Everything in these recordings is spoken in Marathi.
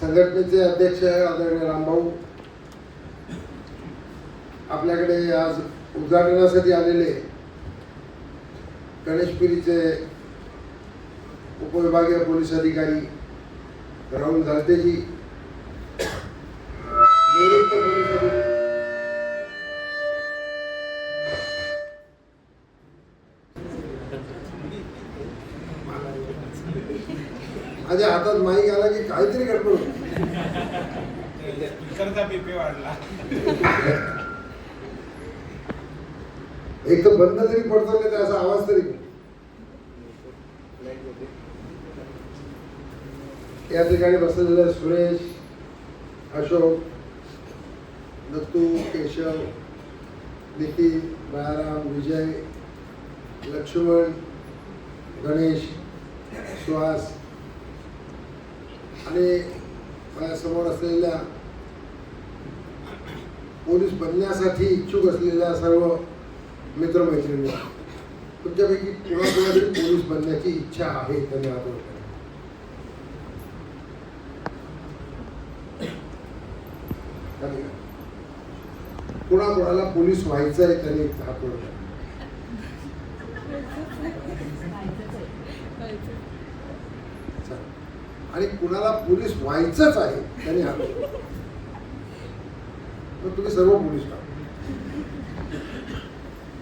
संघटनेचे अध्यक्ष आदरणीय रामभाऊ. आपल्याकडे आज उद्घाटनासाठी आलेले गणेशपुरीचे उपविभागीय पोलीस अधिकारी राहुल झालतेजी. निवृत्त पोलीस अधिकारी माझ्या हातात माईक आला की काहीतरी गडबड वाढला. एक तर बंद तरी पडतो नाही तर असा आवाज तरी या ठिकाणी बसलेले सुरेश अशोक दत्तू केशव नितीन बाळाराम विजय लक्ष्मण गणेश सुहास आणि माझ्यासमोर असलेल्या पोलीस बनण्यासाठी इच्छुक असलेल्या सर्व मित्रमैत्रिणी तुमच्यापैकी कुणाकुणा तरी पोलीस बनण्याची इच्छा आहे त्यांनी हात वर करा. खाली करा. कुणाकुणाला पोलीस व्हायचं आहे त्यांनी हात वर करा. आणि कुणाला पोलीस व्हायचंच आहे त्यांनी हात तर तुम्ही सर्व पोलीस व्हा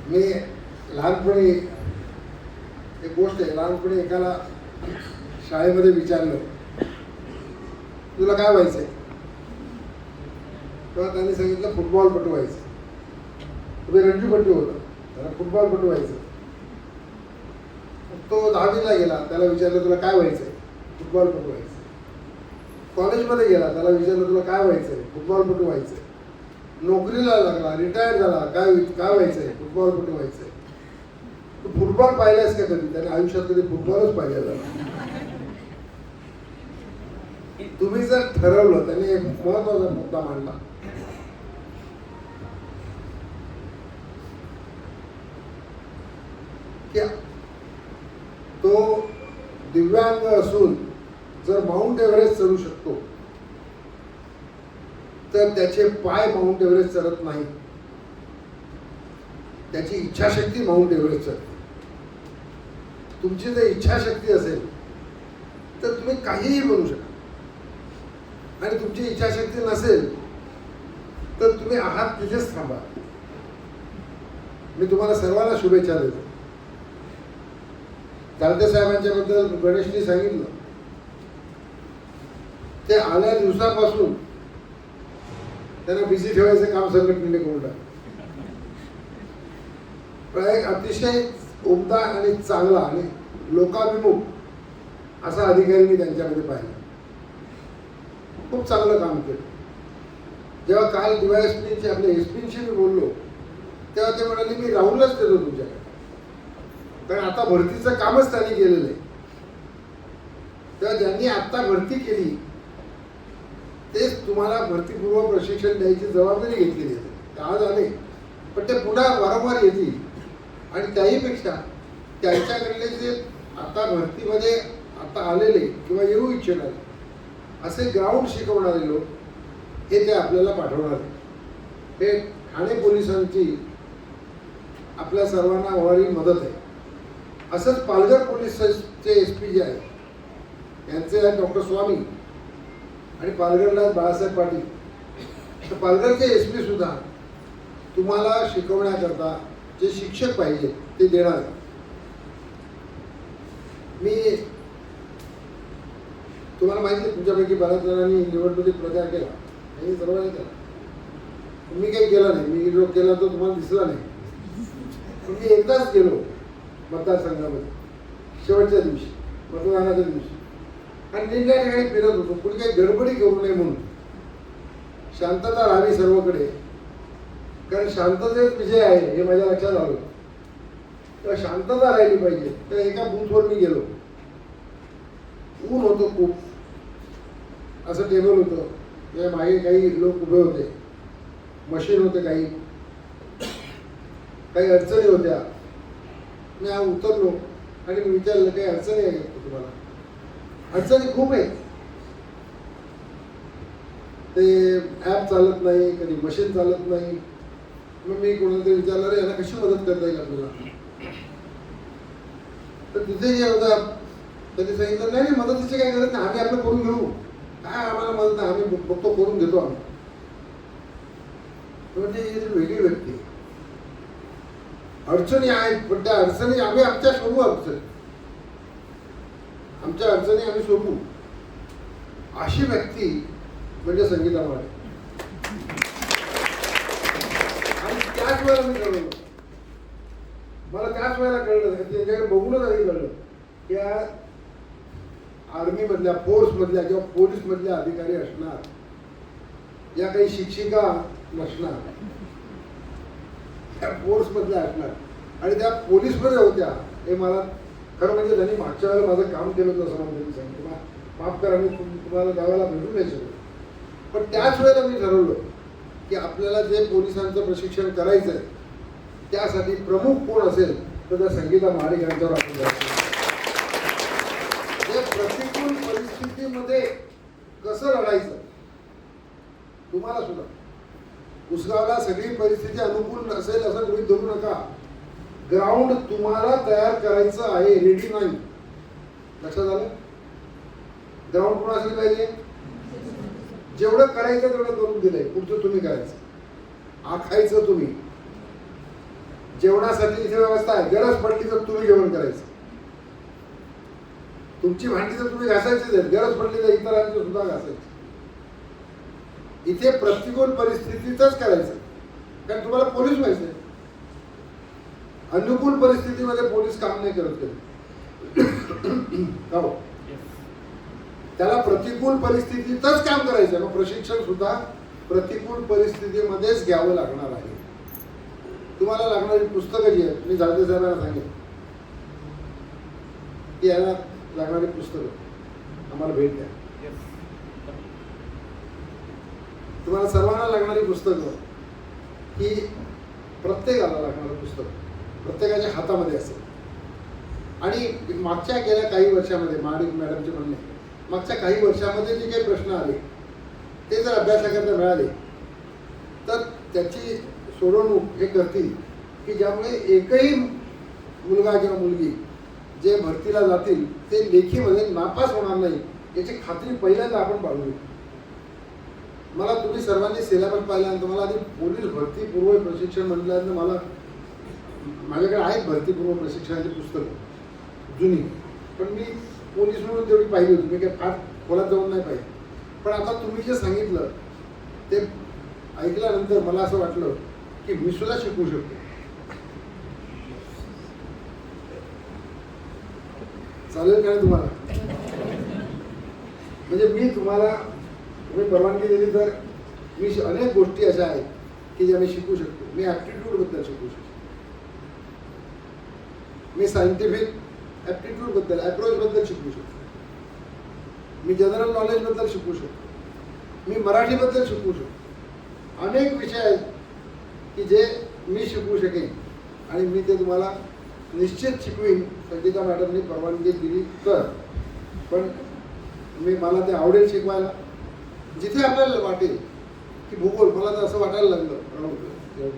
मी लहानपणी एक गोष्ट आहे लहानपणी एकाला शाळेमध्ये विचारलं तुला काय व्हायचंय? तेव्हा त्यांनी सांगितलं फुटबॉलपटू व्हायचं. तुम्ही पटू होतं त्याला फुटबॉलपटू व्हायचं. तो दहावीला गेला त्याला विचारलं तुला काय व्हायचंय? फुटबॉलपटू व्हायचं. कॉलेजमध्ये गेला त्याला विचारलं तुला काय व्हायचंय? फुटबॉलपटू व्हायचं नोकरीला लागला रिटायर झाला काय काय व्हायचं व्हायचंय फुटबॉलपटू व्हायचंय? तू फुटबॉल पाहिलास का कधी? त्याने आयुष्यात कधी फुटबॉलच पाहिलेला तुम्ही जर ठरवलं त्याने एक महत्त्वाचा मुद्दा मांडला. की तो दिव्यांग असून जर माउंट एव्हरेस्ट चढू शकतो तर त्याचे पाय माउंट एव्हरेस्ट चढत नाही. त्याची इच्छाशक्ती माउंट एव्हरेस्ट चढते. तुमची जर इच्छाशक्ती असेल तर तुम्ही काहीही बनू शकता. आणि तुमची इच्छाशक्ती नसेल तर तुम्ही आहात तिथेच थांबा. मी तुम्हाला सर्वांना शुभेच्छा देतो. गांधी साहेबांच्याबद्दल गणेशनी सांगितलं. ते आल्या दिवसापासून त्यांना बिझी ठेवायचं काम संघटनेने करून टाकलं एक अतिशय उमदा आणि चांगला आणि लोकाभिमुख असा अधिकारी मी त्यांच्यामध्ये पाहिला. खूप चांगलं काम केलं. जेव्हा काल डीवायएसपीचे आपल्या एसपींशी मी बोललो तेव्हा ते म्हणाले मी राहूनच देतो तुमच्याकडे. कारण आता भरतीचं कामच त्यांनी केलेलं आहे. तेव्हा ज्यांनी आत्ता भरती केली. तेच तुम्हाला भरतीपूर्व प्रशिक्षण द्यायची जबाबदारी घेतलेली आहे. आज आले पण ते पुन्हा वारंवार येतील. आणि त्याहीपेक्षा त्यांच्याकडले जे आता भरतीमध्ये आता आलेले किंवा येऊ इच्छिणारे असे ग्राउंड शिकवणारे लोक हे ते आपल्याला पाठवणार आहेत. हे ठाणे पोलिसांची आपल्या सर्वांना होणारी मदत आहे. असंच पालघर पोलीसचे एस पी जे आहेत यांचे आहेत डॉक्टर स्वामी. आणि पालघरला बाळासाहेब पाटील. तर पालघरचे एस पी सुद्धा तुम्हाला शिकवण्याकरता जे शिक्षक पाहिजे ते देणार. मी तुम्हाला माहिती आहे तुमच्यापैकी बऱ्याच जणांनी निवडणुकीत प्रचार केला. आणि सर्वांनी केला. मी काही केला नाही. मी जो केला तो तुम्हाला दिसला नाही. पण मी एकदाच गेलो मतदारसंघामध्ये. शेवटच्या दिवशी मतदानाच्या दिवशी. आणि निंद्या ठिकाणी फिरत होतो. कुणी काही गडबडी करू नये म्हणून. शांतता राहावी सर्वकडे. कारण शांततेच विजय आहे हे माझ्या लक्षात आलं. तेव्हा शांतता राहिली पाहिजे. तर एका बूथवर मी गेलो. ऊन होतं खूप. असं टेबल होतं. त्या मागे काही लोक उभे होते. मशीन होते काही. काही अडचणी होत्या. मी हा उतरलो आणि मी विचारलं काही अडचणी आहे तुम्हाला? अडचणी खूप आहेत. ते ॲप चालत नाही कधी मशीन चालत नाही. मग मी कोणाला तरी विचारलं रे याला कशी मदत करता येईल आपल्याला? तर तिथे जे होता. त्यांनी सांगितलं नाही नाही, मदतीची काय गरज नाही. आम्ही आपलं करून घेऊ. काय आम्हाला मदत नाही? आम्ही फक्त बघतो करून घेतो आम्ही. म्हणजे वेगळी व्यक्ती. अडचणी आहेत पण त्या अडचणी आम्ही आमच्या सोडवू अडचणी आमच्या अडचणी आम्ही सोडवू. अशी व्यक्ती म्हणजे संगीता माळे आणि त्याच वेळेला मी कळलो मला त्याच वेळेला कळलं त्यांच्याकडे बघूनच आधी कळलं. की आर्मीमधल्या आर्मी मधल्या मधल्या किंवा पोलीस मधल्या अधिकारी असणार. या काही शिक्षिका नसणार. त्या फोर्समधल्या असणार. आणि त्या पोलीसमध्ये होत्या हे मला खरं म्हणजे त्यांनी मागच्या वेळेला माझं काम केलं होतं असं मला त्यांनी सांगितलं. "मा- माफ करा मी तुम्हाला गावाला भेटू नाही शकलो पण त्याच वेळेला मी ठरवलं की आपल्याला जे पोलिसांचं प्रशिक्षण करायचं आहे त्यासाठी प्रमुख कोण असेल तर त्या संगीता महाडिक यांच्यावर आपण जायचं जे प्रतिकूल परिस्थितीमध्ये कसं लढायचं तुम्हाला सुद्धा. उसगावला सगळी परिस्थिती अनुकूल असेल असं गृहित धरू नका. ग्राउंड तुम्हाला तयार करायचं आहे रेडी नाही. लक्षात आलं? ग्राउंड कोण असले पाहिजे? जेवढं करायचं तेवढं करून दिलंय. पुढचं तुम्ही करायचं. आखायचं तुम्ही. जेवणासाठी इथे व्यवस्था आहे. गरज पडली तर तुम्ही जेवण करायचं. तुमची भांडी तर तुम्ही घासायचीच आहे गरज पडली तर इतरांची सुद्धा घासायची. इथे प्रतिकूल परिस्थितीतच करायचं. कारण तुम्हाला पोलीस व्हायचंय अनुकूल परिस्थितीमध्ये पोलीस काम नाही करत हो? त्याला प्रतिकूल परिस्थितीतच काम करायचं मग प्रशिक्षण सुद्धा प्रतिकूल परिस्थितीमध्येच घ्यावं लागणार आहे. तुम्हाला लागणारी पुस्तकं जी आहेत मी जाते साहेबांना सांगेन. की यांना लागणारी पुस्तकं. आम्हाला भेट द्या. तुम्हाला सर्वांना लागणारी पुस्तकं. ही प्रत्येकाला लागणारं पुस्तक. प्रत्येकाच्या हातामध्ये असेल. आणि मागच्या गेल्या काही वर्षामध्ये महाडिक मॅडमचे म्हणणे मागच्या काही वर्षामध्ये जे काही प्रश्न आले ते जर अभ्यासाकरता मिळाले तर त्याची सोडवणूक हे करतील की ज्यामुळे एकही मुलगा किंवा मुलगी जे भरतीला जातील ते लेखीमध्ये नापास होणार नाही याची खात्री पहिल्यांदा आपण बाळगू मला तुम्ही सर्वांनी सिलेबस पाहिल्यानंतर मला आधी पोलीस भरती पूर्व प्रशिक्षण म्हटल्यानंतर मला माझ्याकडे आहेत भरतीपूर्व प्रशिक्षणाची पुस्तकं जुनी. पण मी पोलीस म्हणून तेवढी पाहिली होती. मी काही फार खोलात जाऊन नाही पाहिजे पण आता तुम्ही जे सांगितलं ते ऐकल्यानंतर मला असं वाटलं की मी सुद्धा शिकू शकतो. चालेल का तुम्हाला? म्हणजे मी तुम्हाला तुम्ही परवानगी दिली तर मी श- अनेक गोष्टी अशा आहेत की ज्या मी शिकू शकतो. मी ॲप्टिट्यूडबद्दल शिकू शकतो. मी सायंटिफिक ॲप्टिट्यूडबद्दल ॲप्रोचबद्दल शिकू शकतो. मी जनरल नॉलेजबद्दल शिकू शकतो. मी मराठीबद्दल शिकू शकतो. अनेक विषय आहेत की जे मी शिकू शकेन आणि मी ते तुम्हाला निश्चित शिकवीन. संगीता मॅडमनी परवानगी दिली तर. पण मी मला ते आवडेल शिकवायला. जिथे आपल्याला वाटेल की भूगोल मला तर असं वाटायला लागलं.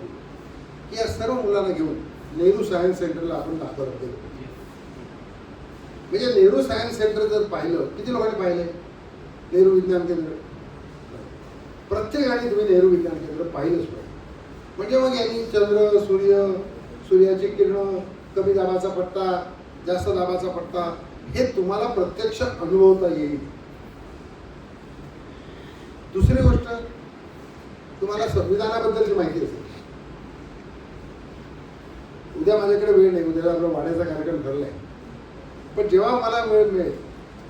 की या सर्व मुलांना घेऊन नेहरू सायन्स सेंटरला आपण दाखवत गेलो म्हणजे नेहरू सायन्स सेंटर जर पाहिलं किती लोकांनी पाहिले नेहरू विज्ञान केंद्र. प्रत्येकाने तुम्ही नेहरू विज्ञान केंद्र पाहिलंच पाहिजे. म्हणजे मग यांनी चंद्र सूर्य सूर्याची किरण कमी दाबाचा पट्टा जास्त दाबाचा पट्टा हे तुम्हाला प्रत्यक्ष अनुभवता येईल. दुसरी गोष्ट तुम्हाला संविधानाबद्दलची माहिती असेल. उद्या माझ्याकडे वेळ नाही उद्या आपला वाड्याचा कार्यक्रम ठरलाय. पण जेव्हा मला वेळ मिळेल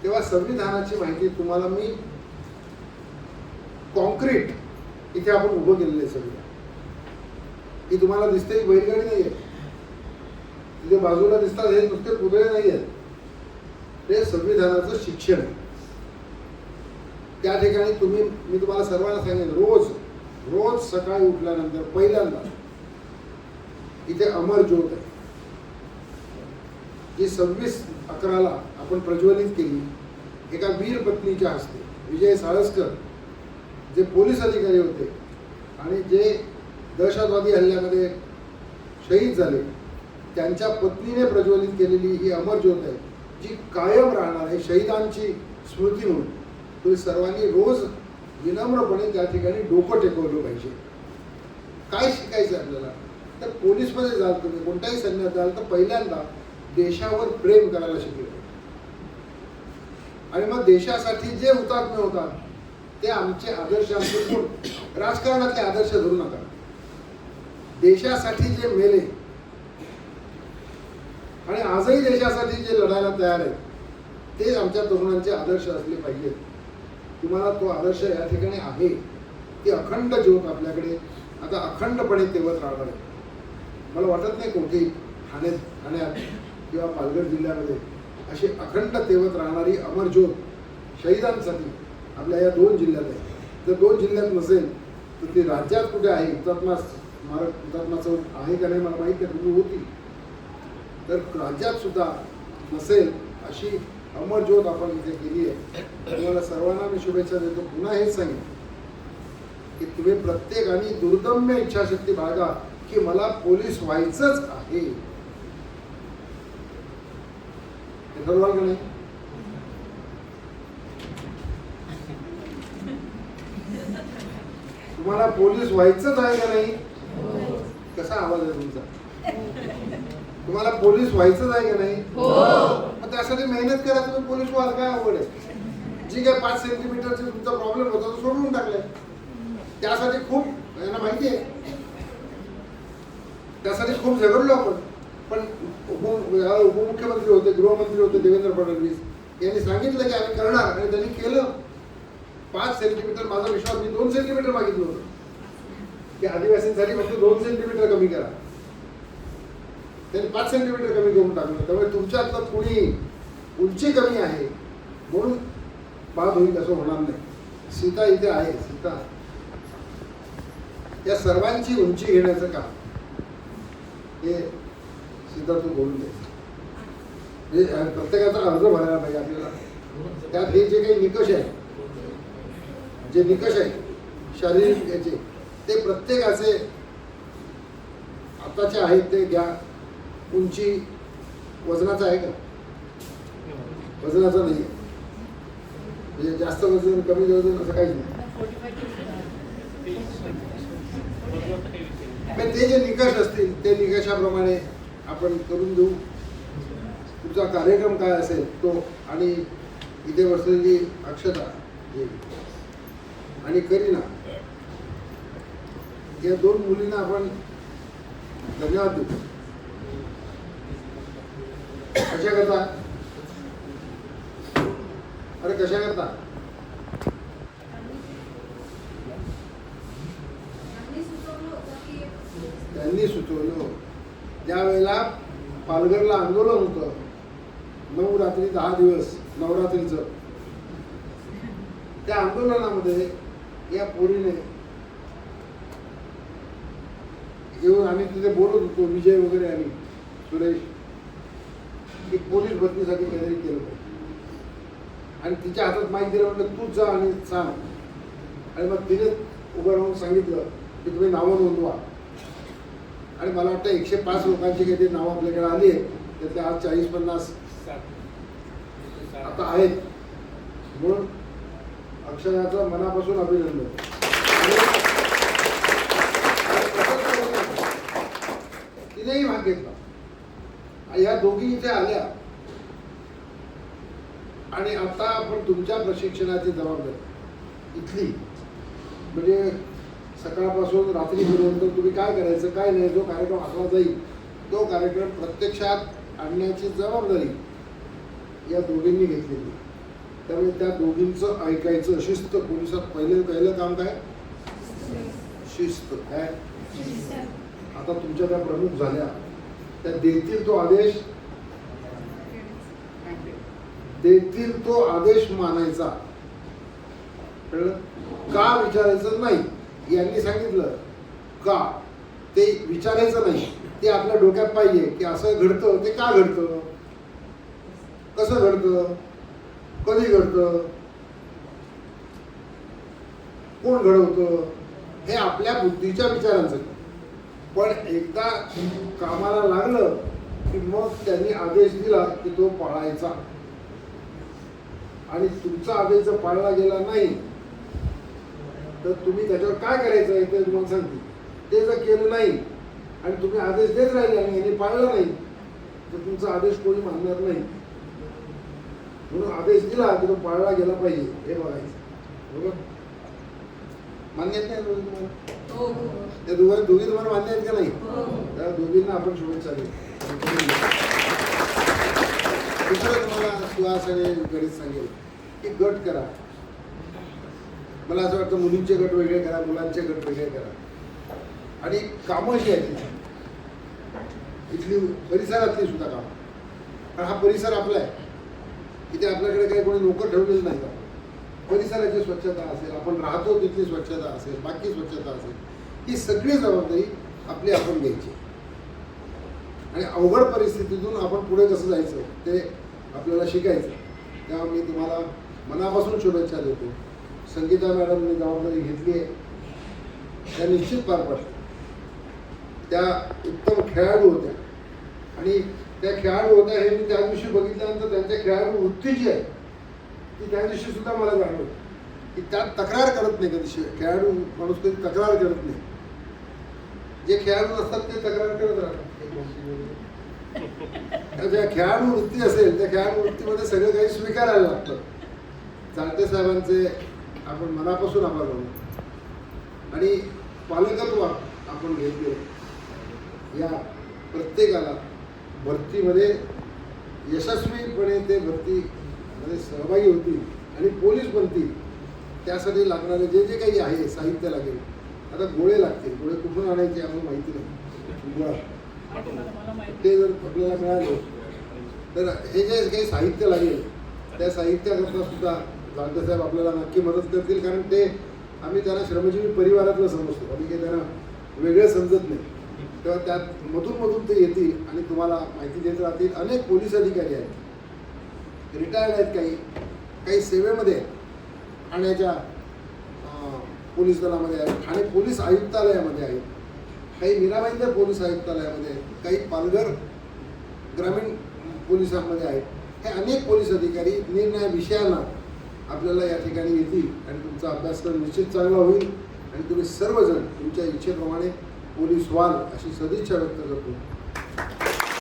तेव्हा संविधानाची माहिती तुम्हाला मी कॉन्क्रीट इथे आपण उभं केलेलं आहे संविधान ही तुम्हाला दिसते ही बैलगाडी नाही आहे तिथे बाजूला दिसतात हे नुसते पुतळे नाही आहेत ते संविधानाचं शिक्षण आहे. त्या ठिकाणी तुम्ही मी तुम्हाला सर्वांना सांगेन रोज रोज सकाळी उठल्यानंतर पहिल्यांदा इथे अमर ज्योत आहे. जी सव्वीस अकराला आपण प्रज्वलित केली एका वीर पत्नीच्या हस्ते विजय साळसकर जे पोलीस अधिकारी होते आणि जे दहशतवादी हल्ल्यामध्ये शहीद झाले त्यांच्या पत्नीने प्रज्वलित केलेली ही अमर ज्योत आहे जी कायम राहणार आहे शहीदांची स्मृती म्हणून. तुम्ही सर्वांनी रोज विनम्रपणे त्या ठिकाणी डोकं टेकवलं पाहिजे. काय शिकायचं आपल्याला? तर पोलीसमध्ये जाल तुम्ही कोणत्याही सैन्यात जाल तर पहिल्यांदा देशावर प्रेम करायला शिकले. आणि मग देशासाठी जे हुतात्मे होतात ते आमचे आदर्श आमचे राजकारणातले आदर्श धरू नका. देशासाठी जे मेले आणि आजही देशासाठी जे लढायला तयार आहेत ते आमच्या तरुणांचे आदर्श असले पाहिजेत. तुम्हाला तो आदर्श या ठिकाणी आहे ती अखंड ज्योत आपल्याकडे आता अखंडपणे तेवत राहणार आहे. मला वाटत नाही कोठेही ठाण्यात ठाण्यात किंवा पालघर जिल्ह्यामध्ये अशी अखंड तेवत राहणारी अमर ज्योत शहीदांसाठी आपल्या या दोन जिल्ह्यात आहे. जर दोन जिल्ह्यात नसेल तर ती राज्यात कुठे आहे हुतात्मा स्मारक हुतात्मा चौक आहे का नाही मला माहीत आहे तुम्ही होती. तर राज्यात सुद्धा नसेल अशी अमर ज्योत आपण इथे केली आहे. तुम्हाला सर्वांना मी शुभेच्छा देतो. पुन्हा हेच सांगेन की तुम्ही प्रत्येकाने दुर्दम्य इच्छाशक्ती बाळगा. की मला पोलीस व्हायचंच आहे. हे ठरवाल का नाही? तुम्हाला पोलीस व्हायचंच आहे का नाही? कसा आवाज आहे तुमचा? तुम्हाला पोलीस व्हायचंच आहे का नाही? मग त्यासाठी मेहनत करा तुम्ही पोलीस व्हाल काय अवघड आहे? जी काय पाच सेंटीमीटरचे तुमचा प्रॉब्लेम होता तो सोडवून टाकलाय. त्यासाठी खूप यांना माहिती आहे. त्यासाठी खूप झगडलो आपण. पण उपमुख्यमंत्री होते गृहमंत्री होते देवेंद्र फडणवीस. यांनी सांगितलं की आम्ही करणार आणि त्यांनी केलं. पाच सेंटीमीटर माझा विश्वास मी दोन सेंटीमीटर मागितलं होतं. की आदिवासींसाठी फक्त म्हणजे दोन सेंटीमीटर कमी करा. त्यांनी पाच सेंटीमीटर कमी करून टाकलं. त्यामुळे तुमच्यातलं कुणी उंची कमी आहे म्हणून बाद होईल असं होणार नाही. सीता इथे आहे सीता. या सर्वांची उंची घेण्याचं काम. हे सिद्धार्थ बोलून दे म्हणजे प्रत्येकाचा अर्ज भरायला पाहिजे आपल्याला. त्यात हे जे काही निकष आहे जे निकष आहे शारीरिक याचे ते प्रत्येकाचे आताचे आहेत ते घ्या. उंची वजनाचं आहे का? वजनाचं नाही आहे. म्हणजे जास्त वजन कमी वजन असं काहीच नाही. पण ते जे निकष असतील ते निकषाप्रमाणे आपण करून देऊ. तुमचा कार्यक्रम काय असेल तो आणि इथे बसलेली अक्षता आणि करीना. या दोन मुलींना आपण धन्यवाद देऊ. कशा करता अरे कशा करता त्यांनी सुचवलं. त्यावेळेला पालघरला आंदोलन होतं नऊ रात्री दहा दिवस नवरात्रीचं. त्या आंदोलनामध्ये या पोरीने येऊन आम्ही तिथे बोलत होतो विजय वगैरे आम्ही सुरेश की पोलीस भरतीसाठी काहीतरी केलं पाहिजे. आणि तिच्या हातात माहिती दिलं म्हटलं तूच जा आणि सांग. आणि मग तिने उभं राहून सांगितलं की तुम्ही नावं नोंदवा. आणि मला वाटतं एकशे पाच लोकांची काहीतरी नावं आपल्याकडे आली आहेत त्यातले आज चाळीस पन्नास आता आहेत. म्हणून अक्षराचं मनापासून अभिनंदन. तिनेही भाग घेतला. या दोघी इथे आल्या. आणि आता आपण तुमच्या प्रशिक्षणाची जबाबदारी. इथली. म्हणजे सकाळपासून रात्रीपर्यंत तुम्ही काय करायचं काय नाही जो कार्यक्रम आखला जाईल तो कार्यक्रम प्रत्यक्षात आणण्याची जबाबदारी या दोघींनी घेतलेली. त्यामुळे त्या दोघींचं ऐकायचं शिस्त. पोलिसात पहिले पहिलं काम काय? शिस्त. काय आता तुमच्या त्या प्रमुख झाल्या. त्या देतील तो आदेश? देतील तो आदेश मानायचा. का विचारायचं नाही? यांनी सांगितलं का? ते विचारायचं नाही. ते आपल्या डोक्यात पाहिजे की असं घडतं ते का घडतं? कसं घडतं? कधी घडतं? कोण घडवतं? हे आपल्या बुद्धीच्या विचारांचं. पण एकदा कामाला लागलं की मग त्यांनी आदेश दिला की तो पाळायचा. आणि तुमचा आदेश जर पाळला गेला नाही तर तुम्ही त्याच्यावर काय करायचं आहे ते तुम्हाला सांगते. ते जर केलं नाही आणि तुम्ही आदेश देत राहिले आणि यांनी पाळला नाही तर तुमचा आदेश कोणी मानणार नाही. म्हणून आदेश दिला की तो पाळला गेला पाहिजे हे बघायचं. बरोबर? मान्य आहेत नाही तुम्हाला? हो हो. त्या दोघां दोघी तुम्हाला मान्य आहेत का नाही? हो. त्या दोघींना आपण शुभेच्छा देऊ. दुसरं तुम्हाला तुला सगळे गणित सांगेल की गट करा. मला असं वाटतं मुलींचे गट वेगळे करा मुलांचे गट वेगळे करा. आणि कामं जी आहेत इथली परिसरातली सुद्धा कामं. कारण हा परिसर आपला आहे. इथे आपल्याकडे काही कोणी नोकर ठेवलेलं नाही का? परिसराची स्वच्छता असेल आपण राहतो तिथली स्वच्छता असेल बाकी स्वच्छता असेल ही सगळी जबाबदारी आपली आपण घ्यायची. आणि अवघड परिस्थितीतून आपण पुढे कसं जायचं ते आपल्याला शिकायचं तेव्हा मी तुम्हाला मनापासून शुभेच्छा देतो. संगीता मॅडमने जबाबदारी घेतली आहे. त्या निश्चित पार पडल्या. त्या उत्तम खेळाडू होत्या. आणि त्या खेळाडू होत्या हे मी त्या दिवशी बघितल्यानंतर त्यांच्या खेळाडू वृत्ती जी आहे ती त्या दिवशी सुद्धा मला जाणवली. की त्यात तक्रार करत नाही कधी खेळाडू माणूस कधी तक्रार करत नाही. जे खेळाडू असतात ते तक्रार करत राहतात. ज्या खेळाडू वृत्ती असेल त्या खेळाडू वृत्तीमध्ये सगळं काही स्वीकारायला लागतं. चालते साहेबांचे आपण मनापासून आभार मानू. आणि पालकत्व आपण घेतले. या प्रत्येकाला भरतीमध्ये यशस्वीपणे ते भरतीमध्ये सहभागी होतील आणि पोलीस बनतील त्यासाठी लागणारे जे जे काही आहे साहित्य लागेल आता गोळे लागतील. गोळे कुठून आणायचे आम्हाला माहिती नाही. ते जर आपल्याला मिळाले तर हे जे काही साहित्य लागेल त्या साहित्याकरता सुद्धा साहेब आपल्याला नक्की मदत करतील कारण ते आम्ही त्यांना श्रमजीवी परिवारातलं समजतो. आम्ही काही त्यांना वेगळं समजत नाही. तेव्हा त्यात मधून मधून ते येतील आणि तुम्हाला माहिती देत राहतील. अनेक पोलीस अधिकारी आहेत. रिटायर्ड आहेत काही. काही सेवेमध्ये आहेत. ठाण्याच्या पोलीस दलामध्ये आहेत. ठाणे पोलीस आयुक्तालयामध्ये आहेत. काही मीराबाईंदर पोलीस आयुक्तालयामध्ये आहेत. काही पालघर ग्रामीण पोलिसांमध्ये आहेत. हे अनेक पोलीस अधिकारी निर्णय विषयांना आपल्याला या ठिकाणी येतील आणि तुमचा अभ्यासक्रम निश्चित चांगला होईल. आणि तुम्ही सर्वजण तुमच्या इच्छेप्रमाणे पोलीस व्हाल अशी सदिच्छा व्यक्त करतो.